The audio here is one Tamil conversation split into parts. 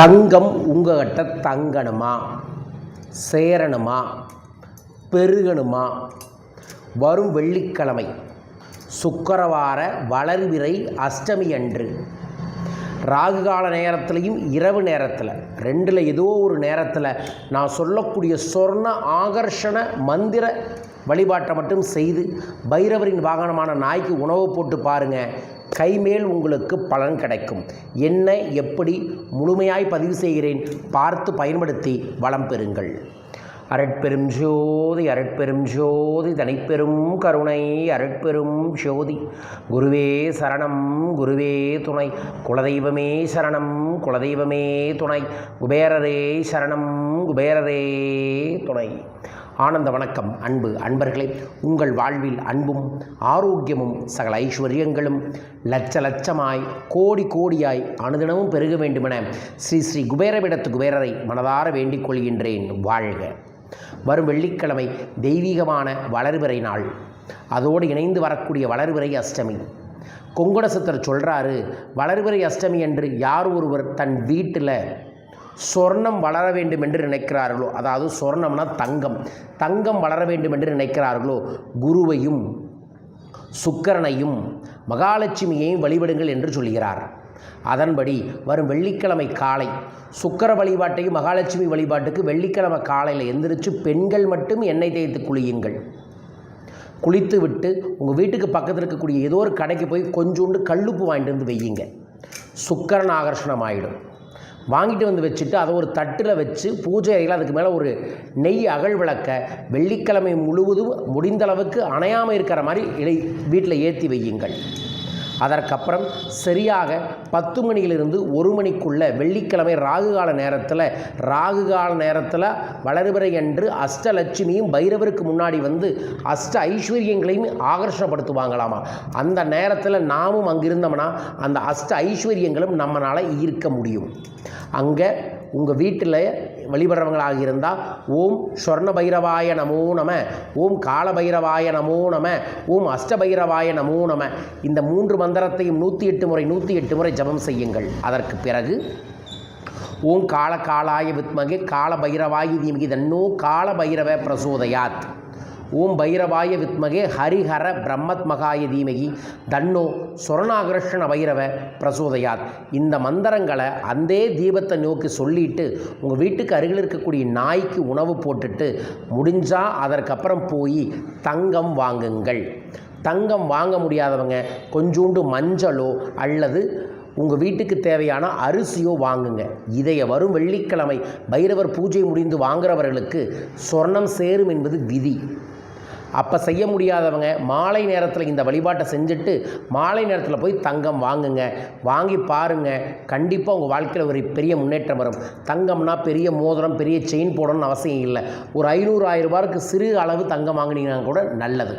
தங்கம் உங்ககிட்ட தங்கணுமா? சேரணுமா? பெருகணுமா? வரும் வெள்ளிக்கிழமை சுக்கரவார வளர்விரை அஷ்டமி அன்று. ராகு கால நேரத்துலையும் இரவு நேரத்தில். ரெண்டில் ஏதோ ஒரு நேரத்தில் நான் சொல்லக்கூடிய சொர்ண ஆகர்ஷண மந்திர வழிபாட்டை மட்டும் செய்து பைரவரின் வாகனமான நாய்க்கு உணவு போட்டு பாருங்கள் கைமேல் உங்களுக்கு பலன் கிடைக்கும். என்ன எப்படி முழுமையாய் பதிவு செய்கிறேன்? பார்த்து பயன்படுத்தி வளம் பெறுங்கள். அரட்பெரும் ஜோதி அரட்பெரும் ஜோதி தனிப்பெரும் கருணை அரட்பெரும் ஜோதி. குருவே சரணம் குருவே துணை. குலதெய்வமே சரணம் குலதெய்வமே துணை. குபேரரே சரணம் குபேரரே துணை. ஆனந்த வணக்கம் அன்பு அன்பர்களே. உங்கள் வாழ்வில் அன்பும் ஆரோக்கியமும் சகல ஐஸ்வர்யங்களும் லட்ச லட்சமாய் கோடி கோடியாய் அனுதினமும் பெருக வேண்டுமென ஸ்ரீ ஸ்ரீ குபேரவிடத்து குபேரரை மனதார வேண்டிக் கொள்கின்றேன். வாழ்க. வரும் வெள்ளிக்கிழமை தெய்வீகமான வளர்பிறை நாள். அதோடு இணைந்து வரக்கூடிய வளர்பிறை அஷ்டமி. கொங்குடசத்தர் சொல்கிறாரு வளர்பிறை அஷ்டமி என்று யார் ஒருவர் தன் வீட்டில் சொர்ணம் வளர வேண்டும் என்று நினைக்கிறார்களோ அதாவது சொர்ணம்னா தங்கம் தங்கம் வளர வேண்டும் என்று நினைக்கிறார்களோ குருவையும் சுக்கரனையும் மகாலட்சுமியையும் வழிபடுங்கள் என்று சொல்கிறார். அதன்படி வரும் வெள்ளிக்கிழமை காலை சுக்கர வழிபாட்டையும் மகாலட்சுமி வழிபாட்டுக்கு வெள்ளிக்கிழமை காலையில் எந்திரிச்சு பெண்கள் மட்டும் எண்ணெய் தேய்த்து குளியுங்கள். குளித்து விட்டு உங்கள் வீட்டுக்கு பக்கத்தில் இருக்கக்கூடிய ஏதோ ஒரு கடைக்கு போய் கொஞ்சோண்டு கல்லுப்பு வாங்கிட்டு வந்து வையுங்க. சுக்கரன் ஆகர்ஷணம் ஆகிடும் வாங்கிட்டு வந்து வச்சுட்டு அதை ஒரு தட்டில் வச்சு பூஜை அறையில் அதுக்கு மேலே ஒரு நெய் அகல் விளக்க வெள்ளிக்கிழமை முழுவதும் முடிந்த அளவுக்கு அணையாமல் இருக்கிற மாதிரி இலை வீட்டில் ஏற்றி வையுங்கள். அதற்கப்புறம் சரியாக பத்து மணியிலிருந்து ஒரு மணிக்குள்ளே வெள்ளிக்கிழமை ராகு கால நேரத்தில் ராகு கால நேரத்தில் வளர்பிறை என்று அஷ்டலட்சுமியும் பைரவருக்கு முன்னாடி வந்து அஷ்ட ஐஸ்வர்யங்களையும் ஆகர்ஷப்படுத்துவாங்களாமா? அந்த நேரத்தில் நாமும் அங்கே இருந்தோம்னா அந்த அஷ்ட ஐஸ்வர்யங்களும் நம்மளால் ஈர்க்க முடியும். அங்கே உங்கள் வீட்டில் வழிபடுறவங்களாக இருந்தால் ஓம் சொர்ண பைரவாய நமோ நம ஓம் கால பைரவாய நமோ நம ஓம் அஷ்டபைரவாய நமோ நம. இந்த மூன்று மந்திரத்தையும் நூற்றி எட்டு முறை நூற்றி எட்டு முறை ஜபம் செய்யுங்கள். அதற்கு பிறகு ஓம் கால காலாய வித்மகே கால பைரவாயி தீமகி தன்னோ கால பைரவ பிரசோதயாத். ஓம் பைரவாய வித்மகே ஹரிஹர பிரம்மத் மகாய தீமகி தன்னோ சொரணாகர்ஷண பைரவ பிரசோதயாத். இந்த மந்திரங்களை அந்தே தீபத்தை நோக்கி சொல்லிட்டு உங்கள் வீட்டுக்கு அருகில் இருக்கக்கூடிய நாய்க்கு உணவு போட்டுட்டு முடிஞ்சால் அதற்கப்புறம் போய் தங்கம் வாங்குங்கள். தங்கம் வாங்க முடியாதவங்க கொஞ்சோண்டு மஞ்சளோ அல்லது உங்கள் வீட்டுக்கு தேவையான அரிசியோ வாங்குங்க. இதைய வரும் வெள்ளிக்கிழமை பைரவர் பூஜை முடிந்து வாங்குறவர்களுக்கு சொர்ணம் சேரும் என்பது விதி. அப்போ செய்ய முடியாதவங்க மாலை நேரத்தில் இந்த வழிபாட்டை செஞ்சுட்டு மாலை நேரத்தில் போய் தங்கம் வாங்குங்க. வாங்கி பாருங்கள் கண்டிப்பாக உங்கள் வாழ்க்கையில் ஒரு பெரிய முன்னேற்றம் வரும். தங்கம்னா பெரிய மோதிரம் பெரிய செயின் போடணும்னு அவசியம் இல்லை. ஒரு ஐநூறு ஆயிரம் ரூபாய்க்கு சிறு அளவு தங்கம் வாங்கினீங்கன்னா கூட நல்லது.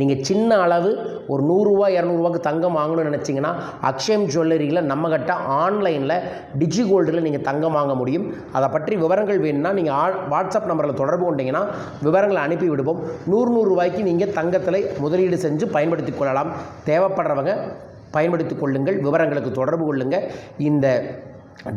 நீங்கள் சின்ன அளவு ஒரு நூறுரூவா இரநூறுவாக்கு தங்கம் வாங்கணும்னு நினச்சிங்கன்னா அக்ஷயம் ஜுவல்லரியில் நம்மக்கிட்ட ஆன்லைனில் டிஜி கோல்டில் நீங்கள் தங்கம் வாங்க முடியும். அதை பற்றி விவரங்கள் வேணும்னா நீங்கள் ஆ வாட்ஸ்அப் நம்பரில் தொடர்பு கொண்டீங்கன்னா விவரங்களை அனுப்பி விடுவோம் நூறு நூறு ரூபாய்க்கு நீங்கள் தங்கத்தில் முதலீடு செஞ்சு பயன்படுத்தி கொள்ளலாம். தேவைப்படுறவங்க பயன்படுத்தி கொள்ளுங்கள். விவரங்களுக்கு தொடர்பு கொள்ளுங்கள் இந்த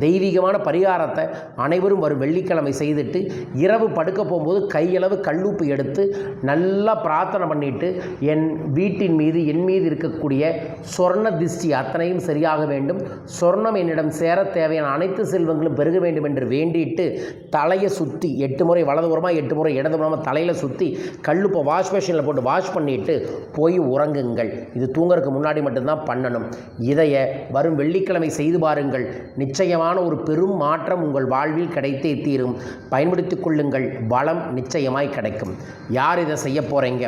தெய்வீகமான பரிகாரத்தை அனைவரும் வரும் வெள்ளிக்கிழமை செய்துட்டு இரவு படுக்க போகும்போது கையளவு கல்லூப்பு எடுத்து நல்லா பிரார்த்தனை பண்ணிட்டு என் வீட்டின் மீது என் மீது இருக்கக்கூடிய சொர்ண திஷ்டி அத்தனையும் சரியாக வேண்டும். சொர்ணம் என்னிடம் சேர தேவையான அனைத்து செல்வங்களும் பெருக வேண்டும் என்று வேண்டிட்டு தலையை சுற்றி எட்டு முறை வலதுபுறமாக எட்டு முறை இடதுபுறமாக தலையில் சுற்றி கல்லுப்பை வாஷ் மிஷினில் போட்டு வாஷ் பண்ணிவிட்டு போய் உறங்குங்கள். இது தூங்குறதுக்கு முன்னாடி மட்டும்தான் பண்ணணும். இதைய வரும் வெள்ளிக்கிழமை செய்து பாருங்கள். நிச்சயம் நிச்சயமான ஒரு பெரும் மாற்றம் உங்கள் வாழ்வில் கிடைத்தே தீரும். பயன்படுத்திக் கொள்ளுங்கள். பலம் நிச்சயமாய் கிடைக்கும். யார் இதை செய்ய போகிறீங்க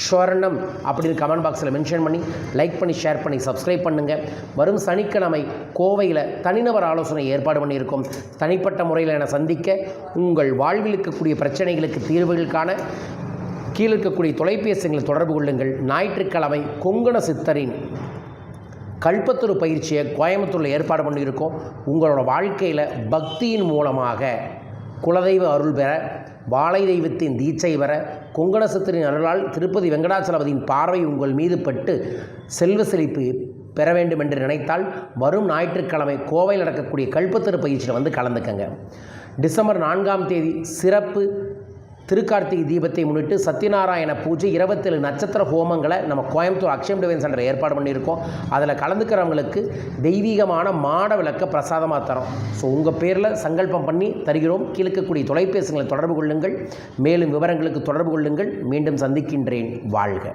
ஸ்வர்ணம் அப்படின்னு கமெண்ட் பாக்ஸில் மென்ஷன் பண்ணி லைக் பண்ணி ஷேர் பண்ணி சப்ஸ்கிரைப் பண்ணுங்கள் வரும் சனிக்கிழமை கோவையில் தனிநபர் ஆலோசனை ஏற்பாடு பண்ணியிருக்கோம். தனிப்பட்ட முறையில் என சந்திக்க உங்கள் வாழ்வில் இருக்கக்கூடிய பிரச்சனைகளுக்கு தீர்வுகளுக்கான கீழே இருக்கக்கூடிய தொலைபேசிகளை தொடர்பு கொள்ளுங்கள். ஞாயிற்றுக்கிழமை கொங்கண சித்தரின் கல்பத்துரு பயிற்சியை கோயம்புத்தூரில் ஏற்பாடு பண்ணியிருக்கோம். உங்களோட வாழ்க்கையில் பக்தியின் மூலமாக குலதெய்வ அருள் பெற வாழை தெய்வத்தின் தீட்சை பெற கொங்கணசத்திரின் அருளால் திருப்பதி வெங்கடாச்சலபதியின் பார்வை உங்கள் மீது பட்டு செல்வ செழிப்பு பெற வேண்டும் என்று நினைத்தால் வரும் ஞாயிற்றுக்கிழமை கோவையில் நடக்கக்கூடிய கல்பத்திரு பயிற்சியில் வந்து கலந்துக்கங்க. டிசம்பர் நான்காம் தேதி சிறப்பு திருக்கார்த்திகை தீபத்தை முன்னிட்டு சத்யநாராயண பூஜை இருபத்தேழு நட்சத்திர ஹோமங்களை நம்ம கோயம்புத்தூர் அக்ஷயம் டிவைன் சென்டர் ஏற்பாடு பண்ணியிருக்கோம். அதில் கலந்துக்கிறவங்களுக்கு தெய்வீகமான மாட விளக்க பிரசாதமாக தரோம். ஸோ உங்கள் பேரில் சங்கல்பம் பண்ணி தருகிறோம். கீழ்க்கக்கூடிய தொலைபேசிகளை தொடர்பு கொள்ளுங்கள். மேலும் விவரங்களுக்கு தொடர்பு கொள்ளுங்கள். மீண்டும் சந்திக்கின்றேன். வாழ்க.